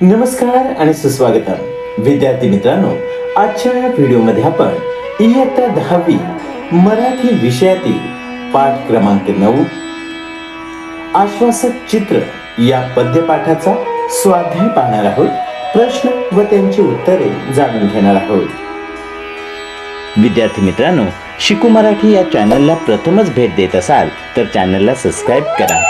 नमस्कार आणि सुस्वागतम. विद्यार्थी मित्रांनो आजच्या या व्हिडिओमध्ये आपण इयत्ता दहावी मराठी विषयातील पाठ क्रमांक नऊ आश्वासक चित्र या पद्यपाठाचा स्वाध्याय पाहणार आहोत. प्रश्न व त्यांची उत्तरे जाणून घेणार आहोत. विद्यार्थी मित्रांनो शिकू मराठी या चॅनलला प्रथमच भेट देत असाल तर चॅनलला सबस्क्राईब करा.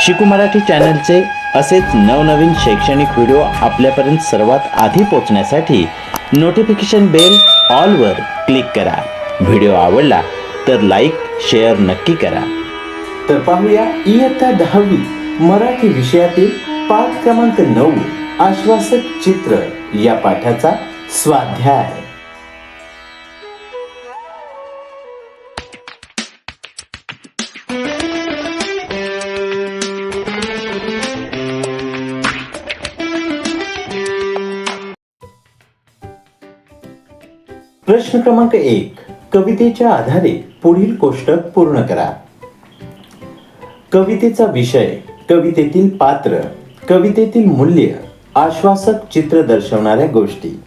शिकू मराठी चॅनलचे असेच नवनवीन शैक्षणिक व्हिडिओ आपल्यापर्यंत सर्वात आधी पोहोचण्यासाठी नोटिफिकेशन बेल ऑलवर क्लिक करा. व्हिडिओ आवडला तर लाईक शेअर नक्की करा. तर पाहूया इयत्ता दहावी मराठी विषयातील पाठ क्रमांक नऊ आश्वासक चित्र या पाठाचा स्वाध्याय. प्रश्न क्रमांक एक कवितेच्या आधारे पुढील कोष्टक पूर्ण करा. कवितेचा विषय कवितेतील पात्र कवितेतील मूल्य आश्वासक चित्र दर्शवणाऱ्या गोष्टी.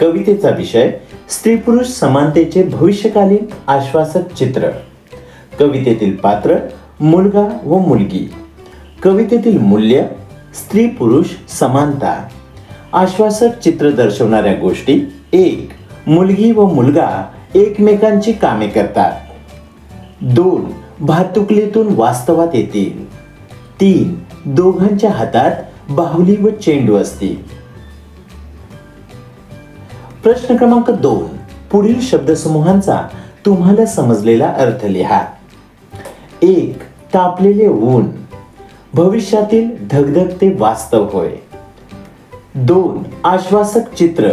कवितेचा विषय स्त्री पुरुष समानतेचे भविष्यकालीन आश्वासक चित्र. कवितेतील पात्र मुलगा व मुलगी. कवितेतील मूल्य स्त्री पुरुष समानता. आश्वासक चित्र दर्शवणाऱ्या गोष्टी एक मुलगी व मुलगा एकमेकांची कामे करतात. दोन भातुकलीतून वास्तवात येतील. तीन दोघांच्या हातात बाहुली व चेंडू असतील. प्रश्न क्रमांक दोन पुढील शब्दसमूहांचा तुम्हाला समजलेला अर्थ लिहा. एक तापलेले ऊन. भविष्यातील धगधगते वास्तव होय. दोन आश्वासक चित्र.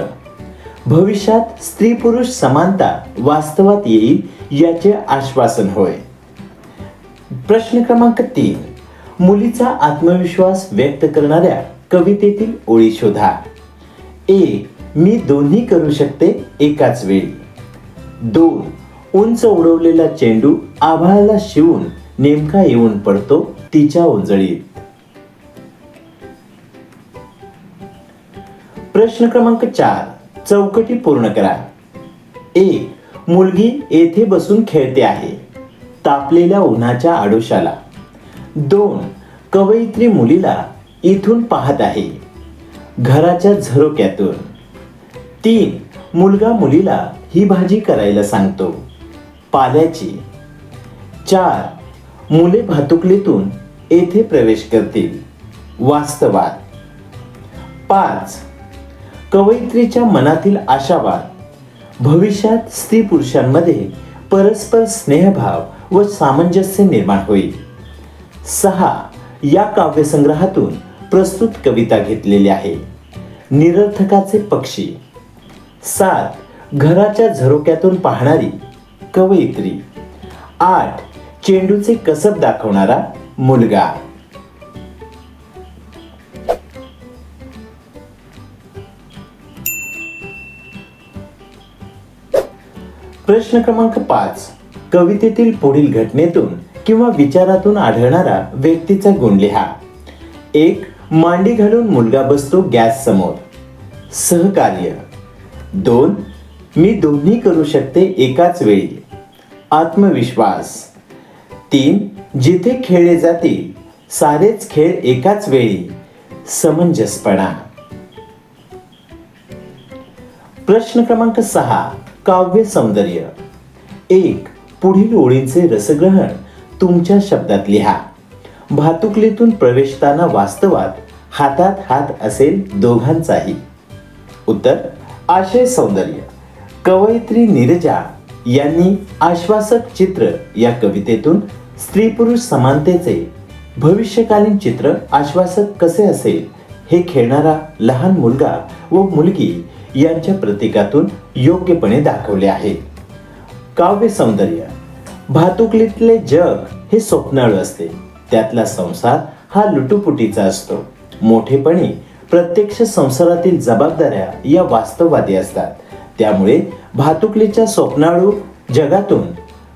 भविष्यात स्त्री पुरुष समानता वास्तवात येईल याचे आश्वासन होय. प्रश्न क्रमांक तीन. मुलीचा आत्मविश्वास व्यक्त करणाऱ्या कवितेतील ओळी शोधा. ए. मी दोन्ही करू शकते एकाच वेळी. दोन. उंच उडवलेला चेंडू आभाळाला शिवून नेमका येऊन पडतो तिच्या उंजळीत. प्रश्न क्रमांक चार. चौकटी पूर्ण करा. एक मुलगी येथे बसून खेळते आहे. तापलेल्या उन्हाच्या आडोशाला. दोन कवयित्री मुलीला इथून पाहत आहे. घराच्या झरोक्यातून. तीन मुलगा मुलीला ही भाजी करायला सांगतो. पाल्याची. चार मुले भातुकलीतून येथे प्रवेश करतील. वास्तवात. पाच कवयित्रीच्या मनातील आशावाद भविष्यात स्त्री पुरुषांमध्ये परस्पर स्नेहभाव व सामंजस्य निर्माण होईल. सहा या काव्यसंग्रहातून प्रस्तुत कविता घेतलेली आहे. निरर्थकाचे पक्षी. सात घराच्या झरोक्यातून पाहणारी कवयित्री. आठ चेंडूचे कसब दाखवणारा मुलगा. प्रश्न क्रमांक पाच. कवितेतील पुढील घटनेतून किंवा विचारातून आढळणारा व्यक्तीचा गुण लिहा. एक मांडी घालून मुलगा बसतो गॅस समोर. सहकार्य. दोन मी दोन्ही करू शकते एकाच वेळी. आत्मविश्वास. तीन जिथे खेळले जातील सारेच खेळ एकाच वेळी. समंजसपणा. प्रश्न क्रमांक सहा. काव्य सौंदर्य. एक पुढील ओळींचे रसग्रहण. तुमच्या शब्दात लिहा. भातुकलीतून प्रवेशताना वास्तवात हातात हात असेल दोघांचाही. उत्तर आशय सौंदर्य. कवयित्री नीरजा यांनी आश्वासक चित्र या कवितेतून स्त्री पुरुष समानतेचे भविष्यकालीन चित्र आश्वासक कसे असेल हे खेळणारा लहान मुलगा व मुलगी यांच्या प्रतीकातून योग्यपणे दाखवले आहे. काव्य सौंदर्य. भातुकलीतले जग हे स्वप्नाळू असते. त्यातला संसार हा लुटुपुटीचा असतो. मोठेपणी प्रत्यक्ष संसारातील जबाबदाऱ्या या वास्तववादी असतात. त्यामुळे भातुकलीच्या स्वप्नाळू जगातून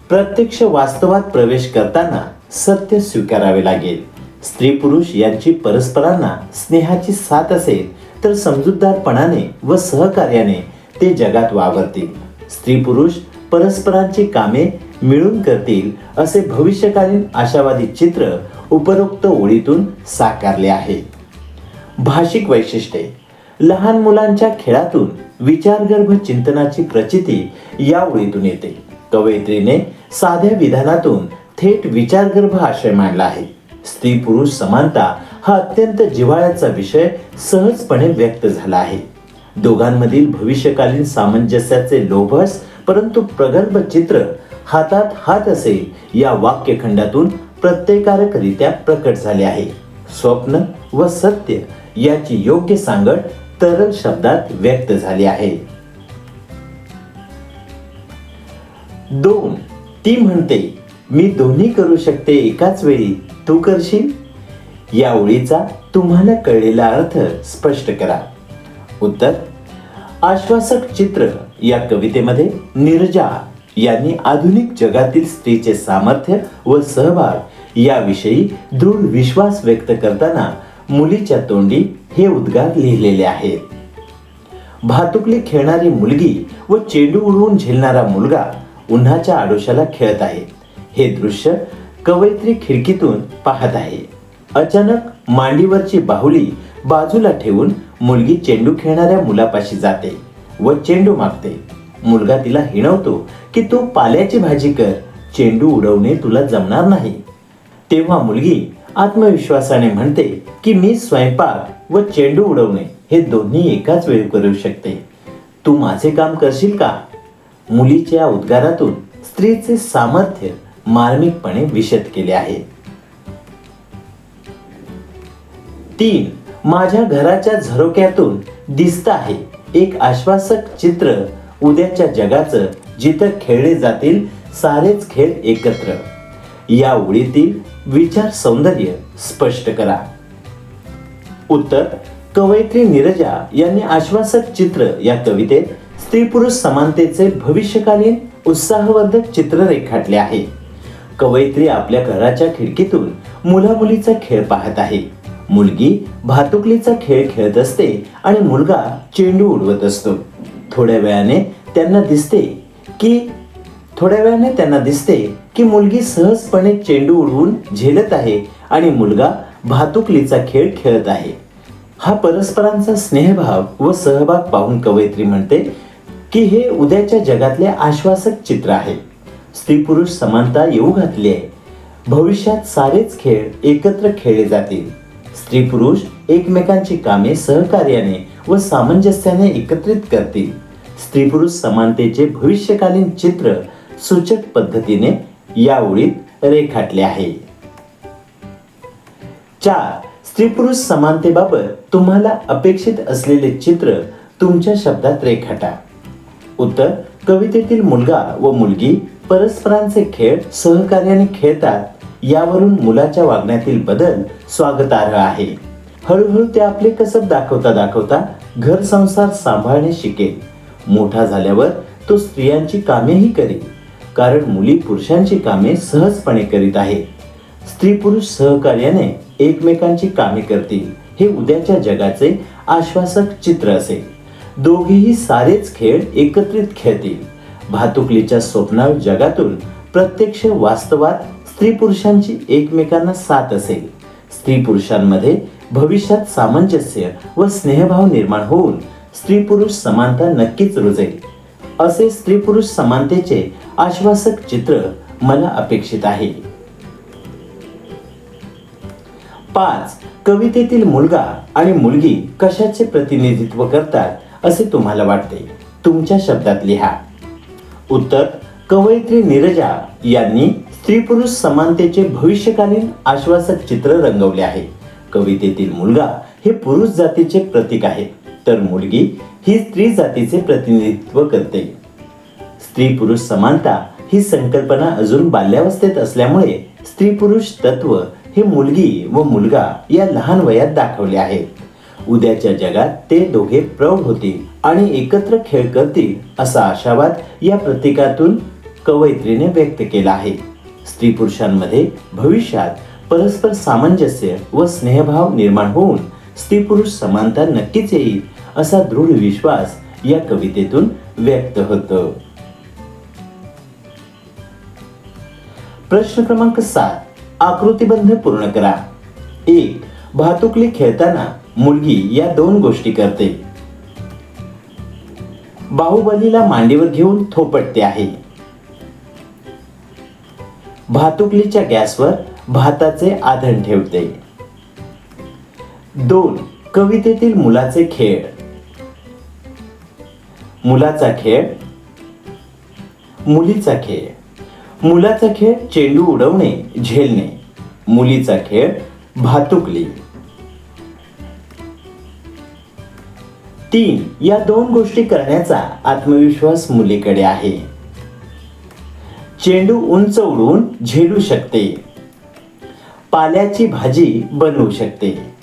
प्रत्यक्ष वास्तवात प्रवेश करताना सत्य स्वीकारावे लागेल. स्त्री पुरुष यांची परस्परांना स्नेहाची साथ असेल तर समजूतदारपणाने व सहकार्याने ते जगात वावरतील. स्त्री पुरुष परस्परांची कामे मिळून करतील असे भविष्यकालीन आशावादी चित्र उपरोक्त ओळीतून साकारले आहे. भाषिक वैशिष्ट्ये. लहान मुलांच्या खेळातून विचारगर्भ चिंतनाची प्रचिती या ओळीतून येते. कवयित्रीने साध्या विधानातून थेट विचारगर्भ आशय मांडला आहे. स्त्री पुरुष समानता हा अत्यंत जिव्हाळ्याचा विषय सहजपणे व्यक्त झाला आहे. दोघांमधील भविष्यकालीन सामंजस्याचे लोभस परंतु प्रगल्भ चित्र हातात हात असेल या वाक्यखंडातून प्रत्येकारकरित्या प्रकट झाले आहे. स्वप्न व सत्य याची योग्य सांगड तरल शब्दात व्यक्त झाली आहे. दोन ती म्हणते मी दोन्ही करू शकते एकाच वेळी. तू करशील? या ओळीचा तुम्हाला कळलेला अर्थ स्पष्ट करा. उत्तर आश्वासक चित्र या कवितेमध्ये निर्जा यांनी आधुनिक जगातील स्त्रीचे सामर्थ्य व सहभाग याविषयी दृढ विश्वास व्यक्त करताना मुलीच्या तोंडी हे उद्गार लिहिलेले आहेत. भातुकली खेळणारी मुलगी व चेंडू उडवून झेलणारा मुलगा उन्हाच्या आडोशाला खेळत आहे. हे दृश्य कवयित्री खिडकीतून पाहत आहे. अचानक मांडीवरची बाहुली बाजूला ठेवून मुलगी चेंडू खेळणाऱ्या मुलापाशी जाते व चेंडू मागते. मुलगा तिला हिणवतो की तू पाल्याची भाजी कर चेंडू उडवणे तुला जमणार नाही. तेव्हा मुलगी आत्मविश्वासाने म्हणते की मी स्वयंपाक व चेंडू उडवणे हे दोन्ही एकाच वेळी करू शकते. तू माझे काम करशील का? मुलीच्या उद्गारातून स्त्रीचे सामर्थ्य मार्मिकपणे विशद केले आहे. तीन माझ्या घराच्या झरोक्यातून दिसत आहे. एक आश्वासक चित्र उद्याच्या जगाचं जिथं खेळले जातील सारेच खेळ एकत्र. या ओळीतील विचार सौंदर्य स्पष्ट करा. उत्तर कवयित्री नीरजा यांनी आश्वासक चित्र या कवितेत स्त्री पुरुष समानतेचे भविष्यकालीन उत्साहवर्धक चित्र रेखाटले आहे. कवयित्री आपल्या घराच्या खिडकीतून मुला मुलीचा खेळ पाहत आहे. मुलगी भातुकलीचा खेळ खेळत असते आणि मुलगा चेंडू उडवत असतो. थोड्या वेळाने त्यांना दिसते की थोड्या वेळाने त्यांना दिसते की मुलगी सहजपणे चेंडू उडवून झेलत आहे आणि मुलगा भातुकलीचा खेळ खेळत आहे. हा परस्परांचा स्नेहभाव व सहभाग पाहून कवयित्री म्हणते की हे उद्याच्या जगातले आश्वासक चित्र आहे. स्त्री पुरुष समानता येऊ घातली आहे. भविष्यात सारेच खेळ एकत्र खेळले जातील. स्त्री पुरुष एकमेकांची कामे सहकार्याने व सामंजस्याने एकत्रित करतील. स्त्री पुरुष समानतेचे भविष्यकालीन चित्र सूचक पद्धतीने या ओळीत रेखाटले आहे. चार स्त्री पुरुष समानतेबाबत तुम्हाला अपेक्षित असलेले चित्र तुमच्या शब्दात रेखाटा. उत्तर कवितेतील मुलगा व मुलगी परस्परांचे खेळ सहकार्याने खेळतात. यावरून मुलाच्या वागण्यातील बदल स्वागतार्ह आहे. हळूहळू ते आपले कसब दाखवता दाखवता घर संसार सांभाळणे शिकेल. मोठा झाल्यावर तो स्त्रियांची कामेही करेल. कारण मुली पुरुषांची कामे सहजपणे करीत आहे स्त्री पुरुष सहकार्याने एकमेकांची कामे करतील. हे उद्याच्या जगाचे आश्वासक चित्र असेल. दोघेही सारेच खेळ एकत्रित खेळतील. भातुकलीच्या स्वप्नाळ जगातून प्रत्यक्ष वास्तवात स्त्री पुरुषांची एकमेकांना साथ असेल. स्त्री पुरुषांमध्ये भविष्यात सामंजस्य व स्नेहभाव निर्माण होऊन स्त्री पुरुष समानता नक्कीच रुजेल असे स्त्री पुरुष समानतेचे आश्वासक चित्र मला अपेक्षित आहे. पाच. कवितेतील मुलगा आणि मुलगी कशाचे प्रतिनिधित्व करतात असे तुम्हाला वाटते? तुमच्या शब्दात लिहा. उत्तर कवयित्री नीरजा यांनी स्त्री पुरुष समानतेचे भविष्यकालीन आश्वासक चित्र रंगवले आहे. कवितेतील मुलगा हे पुरुष जातीचे प्रतीक आहे तर मुलगी ही स्त्री जातीचे प्रतिनिधित्व करते. स्त्री पुरुष समानता ही संकल्पना अजून बाल्यावस्थेत असल्यामुळे स्त्री पुरुष तत्व हे मुलगी व मुलगा या लहान वयात दाखवले आहे उद्याच्या जगात ते दोघे प्रौढ होतील आणि एकत्र खेळ करतील असा आशावाद या प्रतीकातून कवयित्रीने व्यक्त केला आहे. स्त्री पुरुषांमध्ये भविष्यात परस्पर सामंजस्य व स्नेहभाव निर्माण होऊन स्त्री पुरुष समानता नक्कीच येईल असा दृढ विश्वास या कवितेतून व्यक्त होतो. प्रश्न क्रमांक सात. आकृतीबंध पूर्ण करा. एक. भातुकली खेळताना मुलगी या दोन गोष्टी करते. बाहुबलीला मांडीवर घेऊन थोपटते आहे. भातुकलीच्या गॅसवर भाताचे आधण ठेवते. दोन कवितेतील मुलाचे खेळ. मुलाचा खेळ मुलीचा खेळ. मुलाचा खेळ चेंडू उडवणे झेलणे. मुलीचा खेळ भातुकली. तीन या दोन गोष्टी करण्याचा आत्मविश्वास मुलीकडे आहे. चेंडू उंच उडवून झेलू शकते. पाल्याची भाजी बनवू शकते.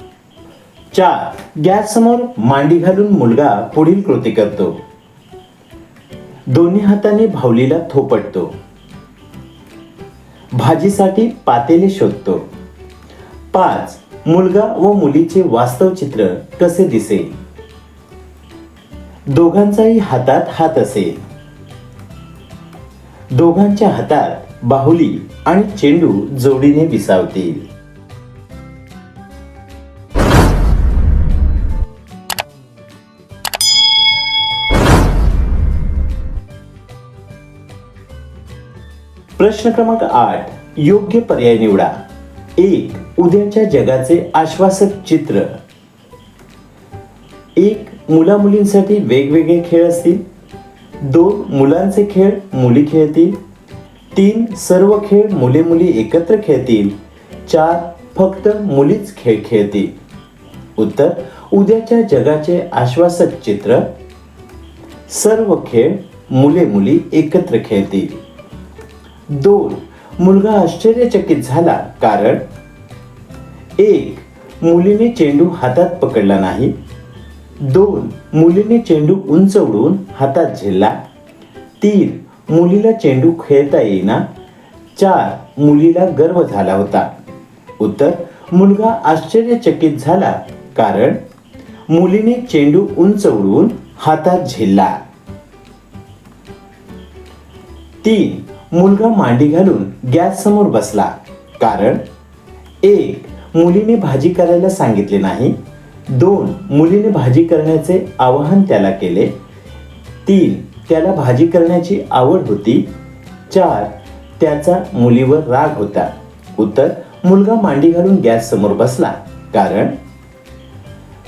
चार गॅस समोर मांडी घालून मुलगा पुढील कृती करतो. दोन्ही हाताने भावलीला थोपटतो. भाजीसाठी पातेले शोधतो. पाच मुलगा व मुलीचे वास्तव चित्र कसे दिसेल? दोघांचाही हातात हात असेल. दोघांच्या हातात बाहुली आणि चेंडू जोडीने विसावतील. प्रश्न क्रमांक आठ योग्य पर्याय निवडा. एक उद्याच्या जगाचे आश्वासक चित्र. एक मुलामुलींसाठी वेगवेगळे खेळ असतील. दोन मुलांचे खेळ मुली खेळतील. तीन सर्व खेळ मुले मुली एकत्र खेळतील. चार फक्त मुलीच खेळ खेळतील. उत्तर उद्याच्या जगाचे आश्वासक चित्र. सर्व खेळ मुले मुली एकत्र खेळतील. दोन मुलगा आश्चर्यचकित झाला कारण. एक मुलीने चेंडू हातात पकडला नाही. दोन मुलीने चेंडू उंच उडून हातात झेलला. तीन मुलीला चेंडू खेळता येईना. चार मुलीला गर्व झाला होता. उत्तर मुलगा आश्चर्यचकित झाला कारण मुलीने चेंडू उंच उडवून हातात झेलला. तीन मुलगा मांडी घालून गॅस समोर बसला कारण एक मुलीने भाजी करायला सांगितले नाही. दोन मुलीने भाजी करण्याचे आवाहन त्याला केले. तीन त्याला भाजी करण्याची आवड होती. चार त्याचा मुलीवर राग होता. उत्तर मुलगा मांडी घालून गॅस समोर बसला. कारण?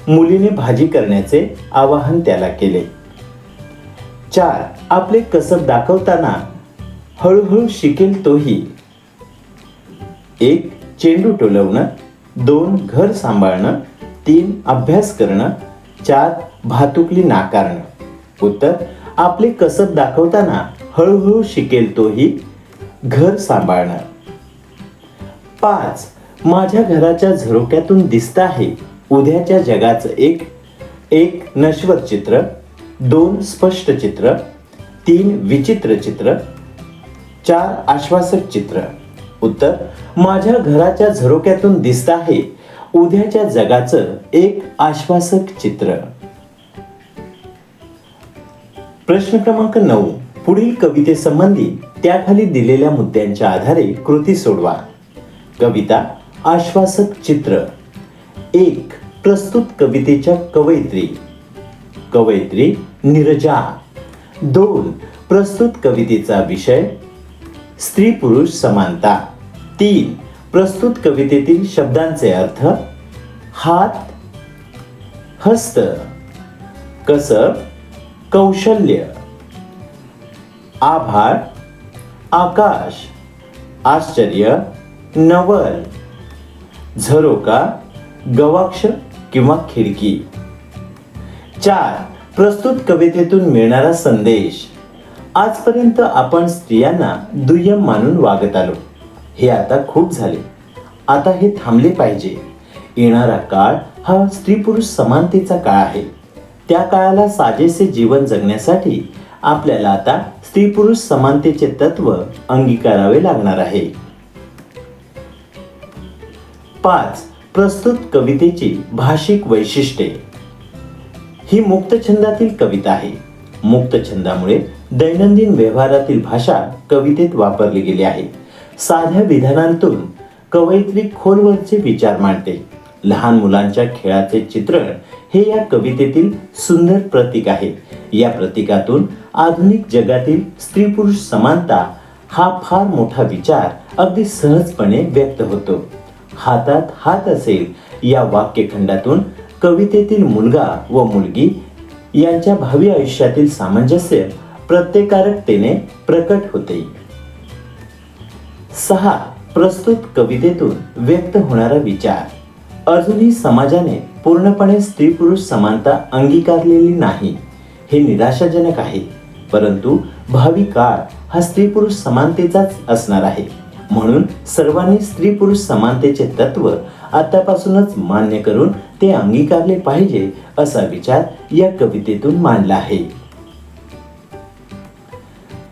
मुलीने भाजी करण्याचे आवाहन त्याला केले. चार आपले कसब दाखवताना हळूहळू शिकेल तोही. एक चेंडू टोलवणं. दोन घर सांभाळणं. तीन अभ्यास करणं चार भातुकली नाकारणं. उत्तर आपले कसब दाखवताना हळूहळू शिकेल तोही घर सांभाळणं पाच माझ्या घराच्या झरोक्यातून दिसत आहे उद्याच्या जगाचं एक एक नश्वर चित्र दोन स्पष्ट चित्र तीन विचित्र चित्र चार आश्वासक चित्र. उत्तर माझ्या घराच्या झरोक्यातून दिसत आहे उद्याच्या जगाचं एक आश्वासक चित्र. प्रश्न क्रमांक नऊ. पुढील कवितेसंबंधी त्याखाली दिलेल्या मुद्द्यांच्या आधारे कृती सोडवा. कविता आश्वासक चित्र. एक प्रस्तुत कवितेच्या कवयित्री. कवयित्री निरजा. दोन प्रस्तुत कवितेचा विषय. स्त्री पुरुष समानता. तीन प्रस्तुत कवितेतील शब्दांचे अर्थ हात हस्त कसब कौशल्य आभाळ आकाश आश्चर्य नवल झरोका गवाक्ष किंवा खिडकी. चार प्रस्तुत कवितेतून मिळणारा संदेश. आजपर्यंत आपण स्त्रियांना दुय्यम मानून वागत आलो. हे आता खूप झाले. आता हे थांबले पाहिजे. येणारा काळ हा स्त्री पुरुष समानतेचा काळ आहे. त्या काळाला साजेसे जीवन जगण्यासाठी आपल्याला आता स्त्री पुरुष समानतेचे तत्व अंगीकारावे लागणार आहे. पाच. प्रस्तुत कवितेची भाषिक वैशिष्ट्ये. ही मुक्तछंदातील कविता आहे. मुक्तछंदामुळे दैनंदिन व्यवहारातील भाषा कवितेत वापरली गेली आहे. साध्या विधानांतून कवयित्री खोलवरचे विचार मांडते. लहान मुलांच्या खेळाचे चित्रण हे या कवितेतील सुंदर प्रतीक आहे या प्रतीकातून आधुनिक जगातील स्त्री पुरुष समानता हा फार मोठा विचार अगदी सहजपणे व्यक्त होतो. हातात हात असेल या वाक्यखंडातून कवितेतील मुलगा व मुलगी यांच्या भावी आयुष्यातील सामंजस्य प्रत्येकारकतेने प्रकट होते. सहा प्रस्तुत कवितेतून व्यक्त होणारा विचार. अजूनही समाजाने पूर्णपणे स्त्री पुरुष समानता अंगीकारलेली नाही हे निराशाजनक आहे. परंतु भावी काळ हा स्त्री पुरुष समानतेचाच असणार आहे. म्हणून सर्वांनी स्त्री पुरुष समानतेचे तत्व आतापासूनच मान्य करून ते अंगीकारले पाहिजे असा विचार या कवितेतून मांडला आहे.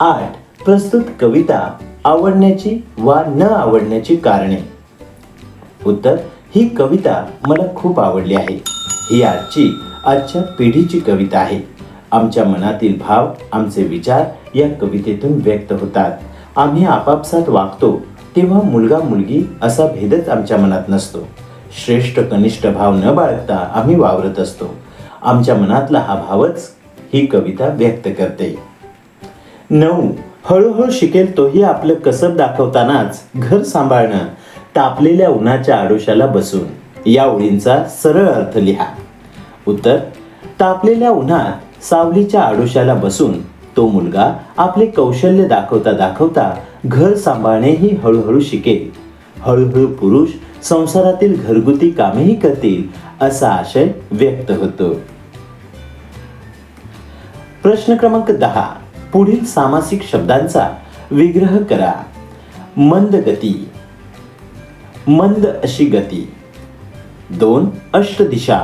आठ प्रस्तुत कविता आवडण्याची वा न आवडण्याची कारणे. उत्तर ही कविता मला खूप आवडली आहे. ही आजची आजच्या पिढीची कविता आहे. आमच्या मनातील भाव आमचे विचार या कवितेतून व्यक्त होतात. आम्ही आपापसात वागतो तेव्हा मुलगा मुलगी असा भेदच आमच्या मनात नसतो. श्रेष्ठ कनिष्ठ भाव न बाळगता आम्ही वावरत असतो. आमच्या मनातला हा भावच ही कविता व्यक्त करते. नऊ हळूहळू शिकेल तोही आपलं कसब दाखवतानाच घर सांभाळणं तापलेल्या उन्हाच्या आडोशाला बसून. या ओळींचा सरळ अर्थ लिहा. उत्तर तापलेल्या उन्हात सावलीच्या आडोशाला बसून तो मुलगा आपले कौशल्य दाखवता दाखवता घर सांभाळणेही हळूहळू शिकेल. हळूहळू पुरुष संसारातील घरगुती कामेही करतील असा आशय व्यक्त होतो. प्रश्न क्रमांक दहा. पुढील सामासिक शब्दांचा विग्रह करा. मंद गती. मंद अशी गती. दोन अष्टदिशा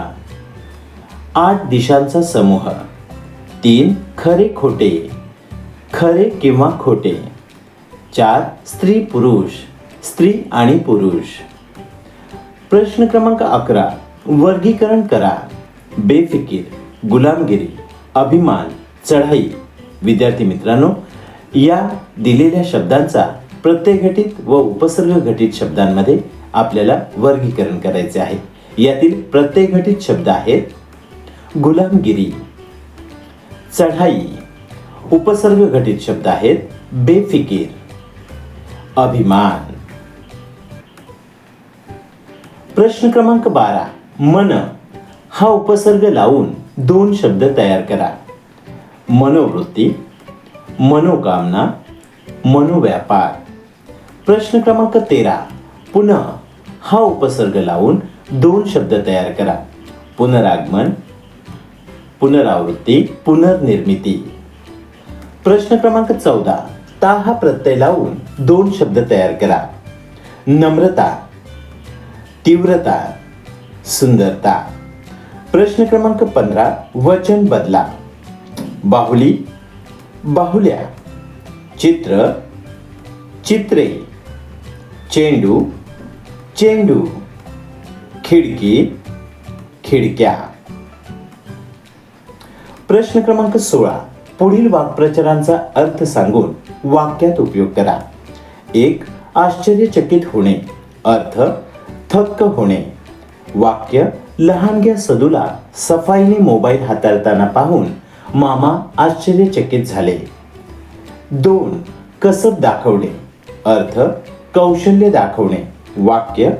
आठ दिशांचा समूह. तीन खरे खोटे. खरे किंवा खोटे. चार स्त्री पुरुष. स्त्री आणि पुरुष. प्रश्न क्रमांक अकरा. वर्गीकरण करा. बेफिकीर गुलामगिरी अभिमान चढाई. विद्यार्थी मित्रांनो या दिलेल्या शब्दांचा प्रत्यय घटित व उपसर्ग घटित शब्दांमध्ये आपल्याला वर्गीकरण करायचे आहे. यातील प्रत्यय घटित शब्द आहेत गुलामगिरी चढाई. उपसर्ग घटित शब्द आहेत बेफिकीर अभिमान. प्रश्न क्रमांक बारा मन. हा उपसर्ग लावून दोन शब्द तयार करा. मनोवृत्ती मनोकामना मनोव्यापार. प्रश्न क्रमांक तेरा. पुन्हा हा उपसर्ग लावून दोन शब्द तयार करा. पुनरागमन पुनरावृत्ती पुनर्निर्मिती. प्रश्न क्रमांक चौदा. ता हा प्रत्यय लावून दोन शब्द तयार करा. नम्रता तीव्रता सुंदरता. प्रश्न क्रमांक पंधरा. वचन बदला. बाहुली बाहुल्या चित्र चित्रे चेंडू चेंडू खिडकी खिडक्या. प्रश्न क्रमांक सोळा. पुढील वाक्प्रचारांचा अर्थ सांगून वाक्यात उपयोग करा. एक आश्चर्यचकित होणे. अर्थ थक्क होणे. वाक्य लहानग्या सदूला सफाईने मोबाईल हाताळताना पाहून मामा आश्चर्यचकित झाले. दोन कसब दाखवणे. अर्थ कौशल्य दाखवणे. वाक्य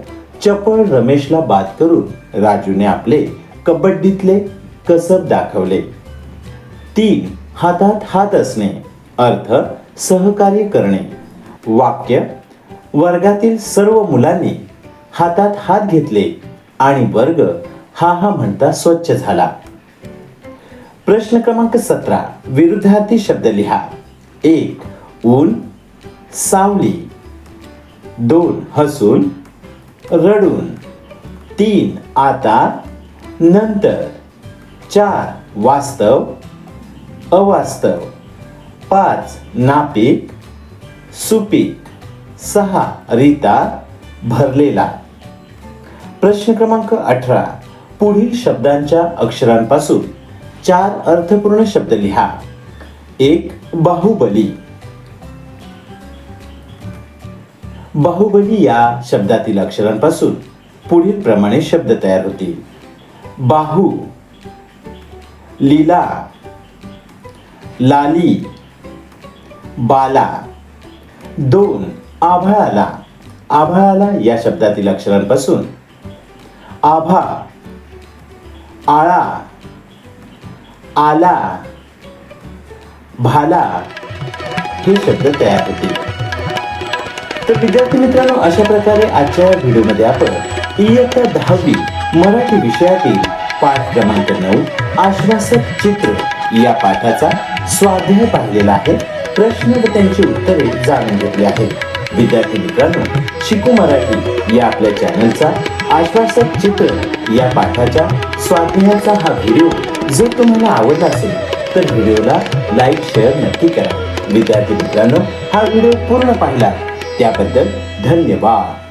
चपळ रमेशला बाद करून राजूने आपले कबड्डीतले कसब दाखवले. तीन हातात हात असणे. अर्थ सहकार्य करणे. वाक्य वर्गातील सर्व मुलांनी हातात हात घेतले आणि वर्ग हा हा म्हणता स्वच्छ झाला. प्रश्न क्रमांक सतरा विरुद्धार्थी शब्द लिहा. एक ऊन सावली. दोन हसून. रडून. तीन आता नंतर. चार वास्तव. अवास्तव. पाच नापीक. सुपीक. सहा रीता. भरलेला. प्रश्न क्रमांक अठरा पुढील शब्दांच्या अक्षरांपासून. चार अर्थपूर्ण शब्द लिहा. एक बाहुबली. बाहुबली या शब्दातील अक्षरांपासून पुढील प्रमाणे शब्द तयार होतील. बाहू लीला लाली बाला दोन आभाळाला. आभाळाला या शब्दातील अक्षरांपासून आभा आळा आला. भाला हे शब्द तयार होतील तर विद्यार्थी मित्रांनो अशा प्रकारे आजच्या व्हिडिओमध्ये आपण इयत्ता दहावी मराठी विषयातील पाठ क्रमांक नऊ आश्वासक चित्र या पाठाचा स्वाध्याय पाहिलेला आहे. प्रश्न व त्यांची उत्तरे जाणून घेतली आहेत. विद्यार्थी मित्रांनो शिकू मराठी या आपल्या चॅनलचा आश्वासक चित्र या पाठाच्या स्वाध्यायाचा हा व्हिडिओ जर तुम्हाला आवडला असेल तर व्हिडिओला लाईक शेअर नक्की करा. विद्यार्थी मित्रांनो हा व्हिडिओ पूर्ण पाहिला त्याबद्दल धन्यवाद.